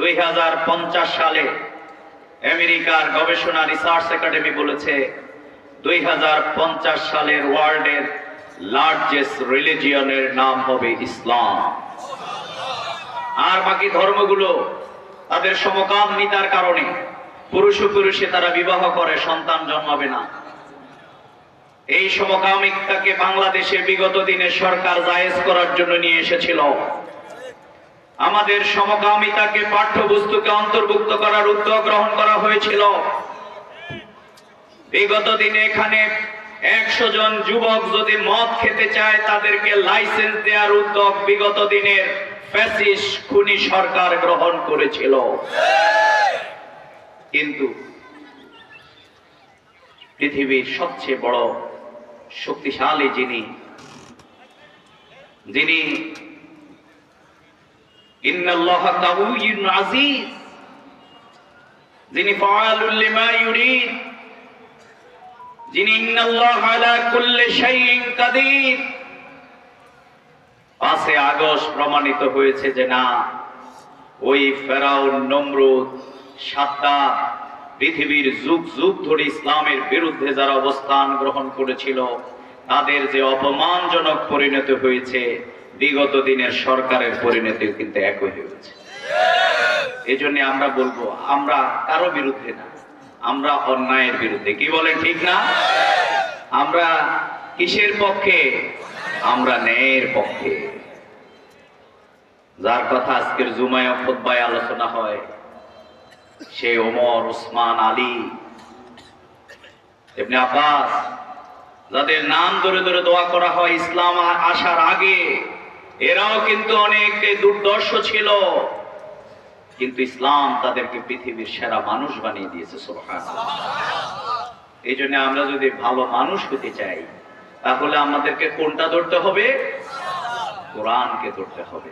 দুই হাজার পঞ্চাশ সালে আমেরিকার গবেষণা রিসার্চ একাডেমি বলেছে, দুই হাজার পঞ্চাশ সালের ওয়ার্ল্ডের লার্জেস্ট রিলিজিয়নের নাম হবে ইসলাম। আর বাকি ধর্মগুলো তাদের সমকামিতার কারণে পুরুষ পুরুষে তারা বিবাহ করে, সন্তান জন্মাবে না। এই সমকামিতাকে বাংলাদেশে বিগত দিনে সরকার জায়েজ করার জন্য নিয়ে এসেছিল। আমাদের সমকামিতাকে পাঠ্যপুস্তকে অন্তর্ভুক্ত করার উদ্যোগ গ্রহণ করা হয়েছিল। বিগত দিনে এখানে একশো জন যুবক যদি মদ খেতে চায়, তাদেরকে লাইসেন্স দেওয়ার উদ্যোগ বিগত দিনের ফ্যাসিস খুনি সরকার গ্রহণ করেছিল। কিন্তু পৃথিবীর সবচেয়ে বড় শক্তিশালী যিনি যিনি পাঁচে আগস্ট প্রমাণিত হয়েছে যে না, ওই ফেরাউন নমরুদ সাদ্দাত পৃথিবীর যুগ যুগ ধরে ইসলামের বিরুদ্ধে যারা অবস্থান গ্রহণ করেছিল তাদের যে অপমানজনক পরিণতি হয়েছে, বিগত দিনের সরকারের পরিণতি কিন্তু একই হয়েছে। এই জন্য আমরা বলব, আমরা কারও বিরুদ্ধে না, আমরা অন্যায়ের বিরুদ্ধে। কি বলেন ঠিক না? আমরা কিসের পক্ষে? আমরা ন্যায়ের পক্ষে। যার কথা আজকের জুমায় খোদ্বায় আলোচনা হয়, সে ওমর, উসমান, আলী এমনি আব্বাস যাদের নাম ধরে ধরে দোয়া করা হয় ইসলাম আসার আগে, এরাও কিন্তু অনেক দুর্দর্শ ছিল। কিন্তু ইসলাম তাদেরকে পৃথিবীর সেরা মানুষ বানিয়ে দিয়েছে এই জন্য আমরা যদি ভালো মানুষ হতে চাই, তাহলে আমাদেরকে কোনটা ধরতে হবে? কোরআনকে ধরতে হবে।